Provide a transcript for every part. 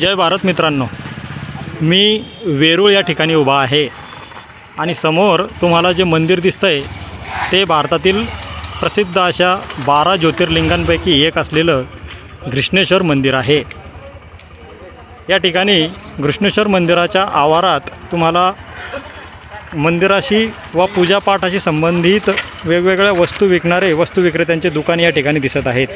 जय भारत मित्रांनो. मी वेरूळ या ठिकाणी उभा आहे. आणि समोर तुम्हाला जे मंदिर दिसतं आहे ते भारतातील प्रसिद्ध अशा बारा ज्योतिर्लिंगांपैकी एक असलेलं घृष्णेश्वर मंदिर आहे. या ठिकाणी घृष्णेश्वर मंदिराच्या आवारात तुम्हाला मंदिराशी व पूजापाठाशी संबंधित वेगवेगळ्या वस्तू विकणारे वस्तू विक्रेत्यांचे दुकान या ठिकाणी दिसत आहेत.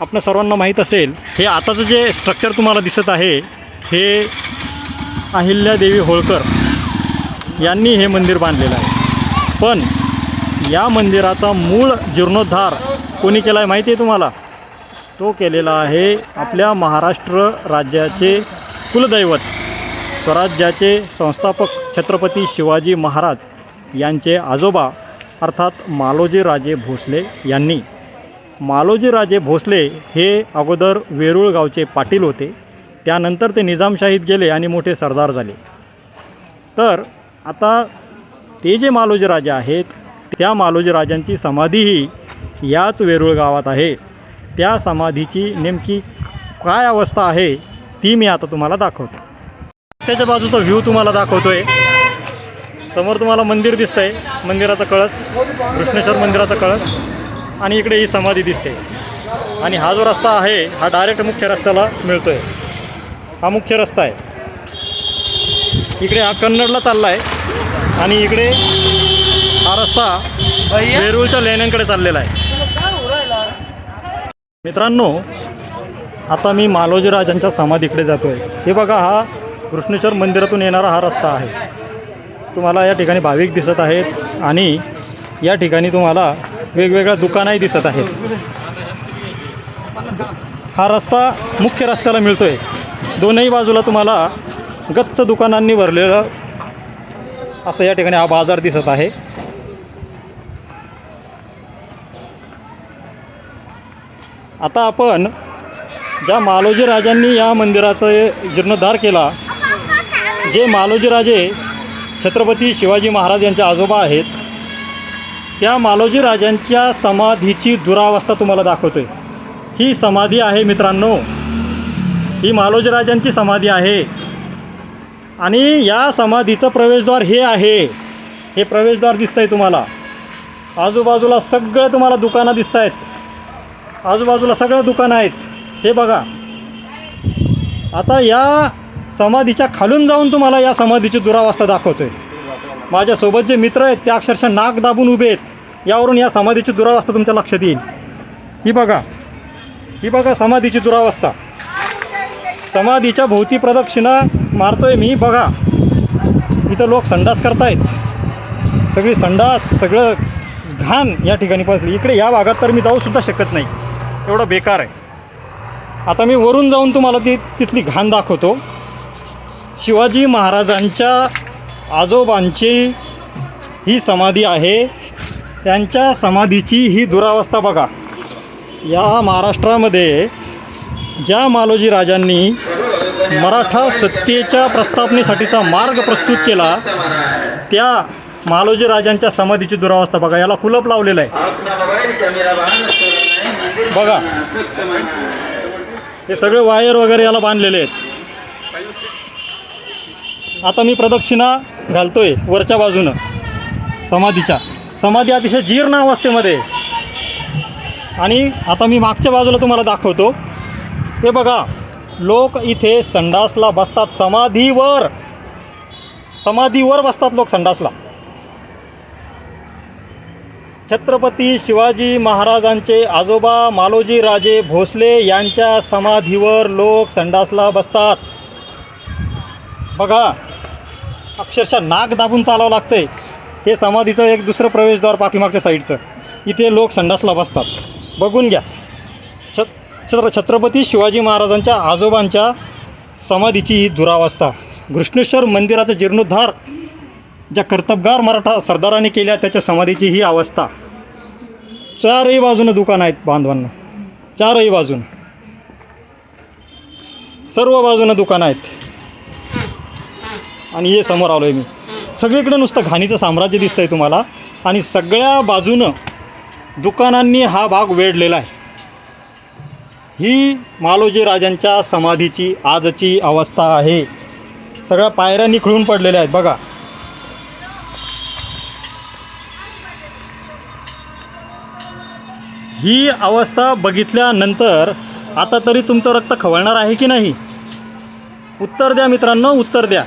आपल्या सर्वांना माहीत असेल हे आताचं जे स्ट्रक्चर तुम्हाला दिसत आहे हे अहिल्यादेवी होळकर यांनी हे मंदिर बांधलेलं आहे. पण या मंदिराचा मूळ जीर्णोद्धार कोणी केला आहे माहिती आहे तुम्हाला? तो केलेला आहे आपल्या महाराष्ट्र राज्याचे कुलदैवत स्वराज्याचे संस्थापक छत्रपती शिवाजी महाराज यांचे आजोबा अर्थात मालोजी राजे भोसले यांनी. मालोजी राजे भोसले हे अगोदर वेरूळ गावचे पाटील होते. त्यानंतर ते निजामशाहीत गेले आणि मोठे सरदार झाले. तर आता ते जे मालोजी राजे आहेत त्या मालोजी राजांची समाधीही याच वेरूळ गावात आहे. त्या समाधीची नेमकी काय अवस्था आहे ती मी आता तुम्हाला दाखवतो. त्याच्या बाजूचा व्ह्यू तुम्हाला दाखवतो आहे समोर तुम्हाला मंदिर दिसतंय. मंदिराचा कळस. कृष्णेश्वर मंदिराचा कळस. आणि इकडे ही समाधी दिसते. आणि हा जो रस्ता आहे हा डायरेक्ट मुख्य रस्त्याला मिळतोय. हा मुख्य रस्ता आहे. इकडे हा कन्नडला चालला आहे आणि इकडे हा रस्ता वेरूळच्या लेण्यांकडे चाललेला आहे. मित्रांनो आता मी मालोजी राजांच्या समाधीकडे जातो आहे हे बघा हा कृष्णेश्वर मंदिरातून येणारा हा रस्ता आहे. तुम्हाला या ठिकाणी भाविक दिसत आहेत आणि या ठिकाणी तुम्हाला वेगवेगळ्या दुकानंही दिसत आहेत. हा रस्ता मुख्य रस्त्याला मिळतो आहे दोनही बाजूला तुम्हाला गच्च दुकानांनी भरलेलं असं या ठिकाणी हा बाजार दिसत आहे. आता आपण ज्या मालोजी राजांनी या मंदिराचं जीर्णोद्धार केला जे मालोजी राजे छत्रपती शिवाजी महाराज यांचे आजोबा आहेत त्या मालोजी राजांच्या समाधीची दुरावस्था तुम्हाला दाखवतो आहे ही समाधी आहे मित्रांनो. ही मालोजी राजांची समाधी आहे. आणि या समाधीचं प्रवेशद्वार हे आहे. हे प्रवेशद्वार दिसतंय तुम्हाला. आजूबाजूला सगळं तुम्हाला दुकानं दिसत आहेत आजूबाजूला सगळं दुकानं आहेत. हे बघा. आता या समाधीच्या खालून जाऊन तुम्हाला या समाधीची दुरावस्था दाखवतो आहे माझ्यासोबत जे मित्र आहेत ते अक्षरशः नाक दाबून उभे आहेत. यावरून या समाधीची दुरावस्था तुमच्या लक्षात येईल. ही बघा. ही बघा समाधीची दुरावस्था. समाधीच्या भोवती प्रदक्षिणा मारतोय मी बघा. इथं लोक संडास करतायत. सगळी संडास सगळं घाण या ठिकाणी पसली इकडे या भागात तर मी जाऊसुद्धा शकत नाही. एवढं बेकार आहे. आता मी वरून जाऊन तुम्हाला ती तिथली घाण दाखवतो. शिवाजी महाराजांच्या आजोबांची ही समाधी आहे. त्यांच्या समाधीची ही दुरावस्था बघा. या महाराष्ट्रामध्ये ज्या मालोजी राजांनी मराठा सत्तेच्या प्रस्थापनेसाठीचा मार्ग प्रस्तुत केला त्या मालोजी राजांच्या समाधीची दुरावस्था बघा. याला कुलप लावलेलं आहे. बघा. हे सगळे वायर वगैरे याला बांधलेले आहेत. आता मी प्रदक्षिणा घालतोय वरच्या बाजूनं. समाधीच्या. समाधी अतिशय जीर्ण अवस्थेमध्ये. आणि आता मी मागच्या बाजूला तुम्हाला दाखवतो. हे बघा लोक इथे संडासला बसतात. समाधीवर. समाधीवर बसतात लोक संडासला. छत्रपती शिवाजी महाराजांचे आजोबा मालोजी राजे भोसले यांच्या समाधीवर लोक संडासला बसतात. बघा अक्षरशः नाक दाबून चालावं लागतंय. हे समाधीचं एक दुसरं प्रवेशद्वार पाठीमागच्या साईडचं. इथे लोक संडासला बसतात. बघून घ्या. छत छत्र छत्रपती शिवाजी महाराजांच्या आजोबांच्या समाधीची ही दुरावस्था. घृष्णेश्वर मंदिराचा जीर्णोद्धार ज्या कर्तबगार मराठा सरदारांनी केल्या त्याच्या समाधीची ही अवस्था. चारही बाजूनं दुकानं आहेत बांधवांना. चारही बाजून. सर्व बाजूनं दुकानं आहेत. आणि हे समोर आलो आहे मी. सगळीकडे नुसतं घाणीचं साम्राज्य दिसतं आहे तुम्हाला. आणि सगळ्या बाजूनं दुकानांनी हा भाग वेढलेला आहे. ही मालोजी राजांच्या समाधीची आजची अवस्था आहे. सगळ्या पायऱ्या निखळून पडलेल्या आहेत बघा. ही अवस्था बघितल्यानंतर आता तरी तुमचं रक्त खवळणार आहे की नाही? उत्तर द्या मित्रांनो उत्तर द्या.